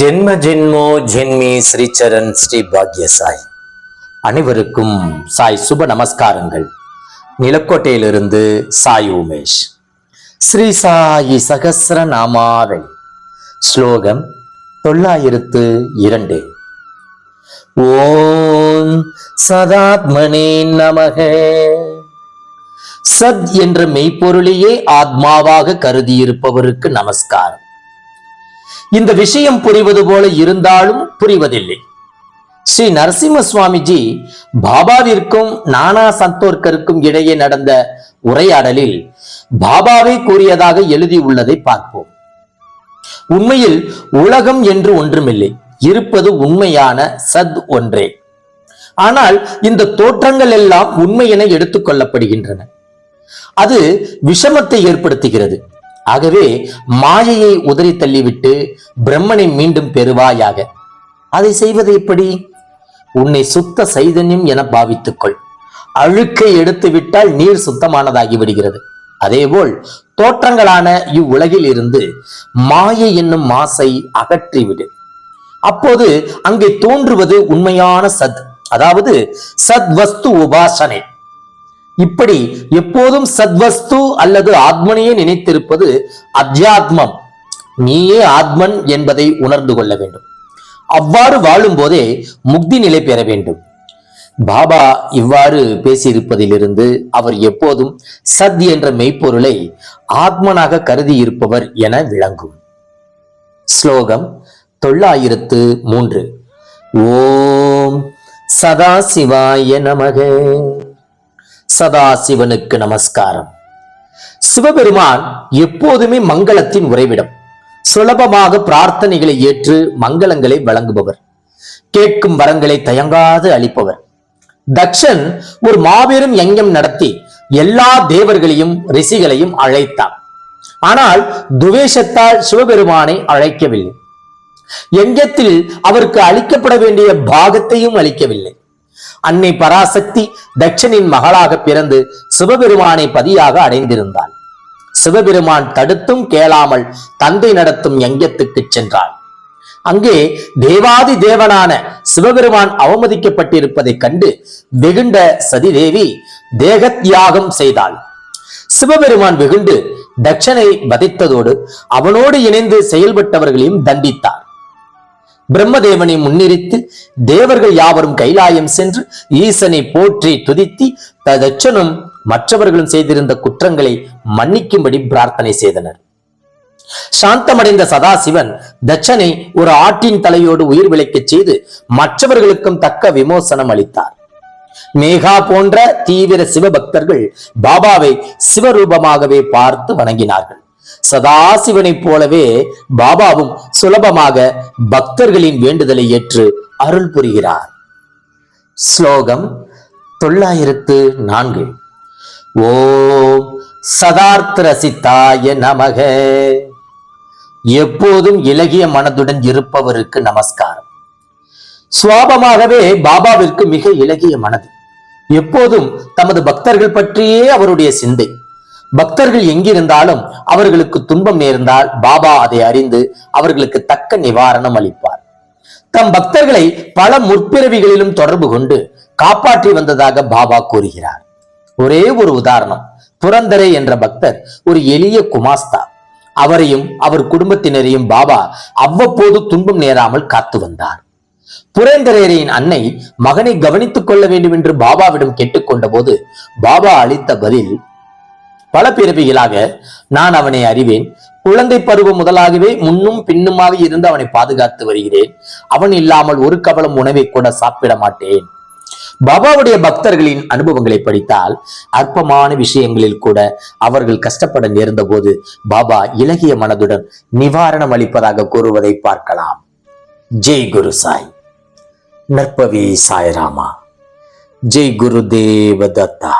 ஜென்ம ஜென்மோ ஜென்மி ஸ்ரீச்சரண் ஸ்ரீ பாக்ய சாய். அனைவருக்கும் சாய் சுப நமஸ்காரங்கள். நிலக்கோட்டையிலிருந்து சாய் உமேஷ். ஸ்ரீ சாயி சகசிர நாமாவை ஸ்லோகம் தொள்ளாயிரத்து இரண்டு. ஓம் சதாத்மனே நமக. சத் என்ற மெய்ப்பொருளையே ஆத்மாவாக கருதியிருப்பவருக்கு நமஸ்காரம். இந்த விஷயம் புரிவது போல இருந்தாலும் புரிவதில்லை. ஸ்ரீ நரசிம்ம சுவாமிஜி பாபாவிற்கும் நானா சந்தோர்கருக்கும் இடையே நடந்த உரையாடலில் பாபாவே கூறியதாக எழுதியுள்ளதை பார்ப்போம். உண்மையில் உலகம் என்று ஒன்றுமில்லை. இருப்பது உண்மையான சத் ஒன்றே. ஆனால் இந்த தோற்றங்கள் எல்லாம் உண்மை என எடுத்துக்கொள்ளப்படுகின்றன அது விஷமத்தை ஏற்படுத்துகிறது. ஆகவே மாயையை உதறி தள்ளிவிட்டு பிரம்மனை மீண்டும் பெறுவாயாக. அதை செய்வது எப்படி? உன்னை சுத்த சைதன்யம் என பாவித்துக்கொள். அழுக்கை எடுத்து விட்டால் நீர் சுத்தமானதாகி விடுகிறது அதேபோல் தோற்றங்களான இவ்வுலகில் இருந்து மாயை என்னும் மாசை அகற்றிவிடு. அப்போது அங்கே தோன்றுவது உண்மையான சத் அதாவது சத் வஸ்து உபாசனை. இப்படி எப்போதும் சத்வஸ்து அல்லது ஆத்மனையே நினைத்திருப்பது அத்தியாத்மம். நீயே ஆத்மன் என்பதை உணர்ந்து கொள்ள வேண்டும். அவ்வாறு வாழும் போதே முக்தி நிலை பெற வேண்டும். பாபா இவ்வாறு பேசியிருப்பதிலிருந்து அவர் எப்போதும் சத் என்ற மெய்ப்பொருளை ஆத்மனாக கருதி இருப்பவர் என விளங்கும். ஸ்லோகம் தொள்ளாயிரத்து மூன்று. ஓம் சதாசிவாய நமக. சதாசிவனுக்கு நமஸ்காரம். சிவபெருமான் எப்போதுமே மங்களத்தின் உறைவிடம். சுலபமாக பிரார்த்தனைகளை ஏற்று மங்களங்களை வழங்குபவர். கேட்கும் வரங்களை தயங்காது அளிப்பவர். தக்ஷன் ஒரு மாபெரும் யங்கம் நடத்தி எல்லா தேவர்களையும் ரிஷிகளையும் அழைத்தான். ஆனால் துவேஷத்தால் சிவபெருமானை அழைக்கவில்லை. எங்கத்தில் அவருக்கு அளிக்கப்பட வேண்டிய பாகத்தையும் அளிக்கவில்லை. அன்னை பராசக்தி தட்சனின் மகளாக பிறந்து சிவபெருமானை பதியாக அடைந்திருந்தாள். சிவபெருமான் தடுத்தும் கேளாமல் தந்தை நடத்தும் யங்கத்துக்கு சென்றாள். அங்கே தேவாதி தேவனான சிவபெருமான் அவமதிக்கப்பட்டிருப்பதைக் கண்டு வெகுண்ட சதிதேவி தேகத்யாகம் செய்தாள். சிவபெருமான் வெகுண்டு தட்சனை வதைத்ததோடு அவனோடு இணைந்து செயல்பட்டவர்களையும் தண்டித்தார். பிரம்மதேவனை முன்னிறித்து தேவர்கள் யாவரும் கைலாயம் சென்று ஈசனை போற்றி துதித்தி ததச்சனும் மற்றவர்களும் செய்திருந்த குற்றங்களை மன்னிக்கும்படி பிரார்த்தனை செய்தனர். சாந்தமடைந்த சதாசிவன் தட்சனை ஒரு ஆட்டின் தலையோடு உயிர் விளைக்கச் செய்து மற்றவர்களுக்கும் தக்க விமோசனம் அளித்தார். மேகா போன்ற தீவிர சிவபக்தர்கள் பாபாவை சிவரூபமாகவே பார்த்து வணங்கினார்கள். சதாசிவனைப் போலவே பாபாவும் சுலபமாக பக்தர்களின் வேண்டுதலை ஏற்று அருள் புரிகிறார். ஸ்லோகம் தொள்ளாயிரத்து நான்கு. ஓம் சதார்த்த ரசித்தாய நமக. எப்போதும் இலகிய மனதுடன் இருப்பவருக்கு நமஸ்காரம். சுவாபமாகவே பாபாவிற்கு மிக இலகிய மனது. எப்போதும் தமது பக்தர்கள் பற்றியே அவருடைய சிந்தை. பக்தர்கள் எங்கிருந்தாலும் அவர்களுக்கு துன்பம் நேர்ந்தால் பாபா அதை அறிந்து அவர்களுக்கு தக்க நிவாரணம் அளிப்பார். தம் பக்தர்களை பல முற்பிறவிகளிலும் தொடர்பு கொண்டு காப்பாற்றி வந்ததாக பாபா கூறுகிறார். ஒரே ஒரு உதாரணம் புரந்தரே என்ற பக்தர் ஒரு எளிய குமாஸ்தா. அவரையும் அவர் குடும்பத்தினரையும் பாபா அவ்வப்போது துன்பம் நேராமல் காத்து வந்தார். புரேந்தரையரின் அன்னை மகனை கவனித்துக் கொள்ள வேண்டும் என்று பாபாவிடம் கேட்டுக்கொண்ட போது பாபா அளித்த பதில் பல பிறவிகளாக நான் அவனை அறிவேன். குழந்தை பருவம் முதலாகவே முன்னும் பின்னுமாக இருந்து அவனை பாதுகாத்து வருகிறேன். அவன் இல்லாமல் ஒரு கவலம் உணவை கூட சாப்பிட மாட்டேன். பாபாவுடைய பக்தர்களின் அனுபவங்களை படித்தால் அற்பமான விஷயங்களில் கூட அவர்கள் கஷ்டப்பட நேர்ந்த போது பாபா இலகிய மனதுடன் நிவாரணம் அளிப்பதாக கூறுவதை பார்க்கலாம். ஜெய் குரு சாய். நற்பவி சாய்ராமா. ஜெய் குரு தேவதத்தா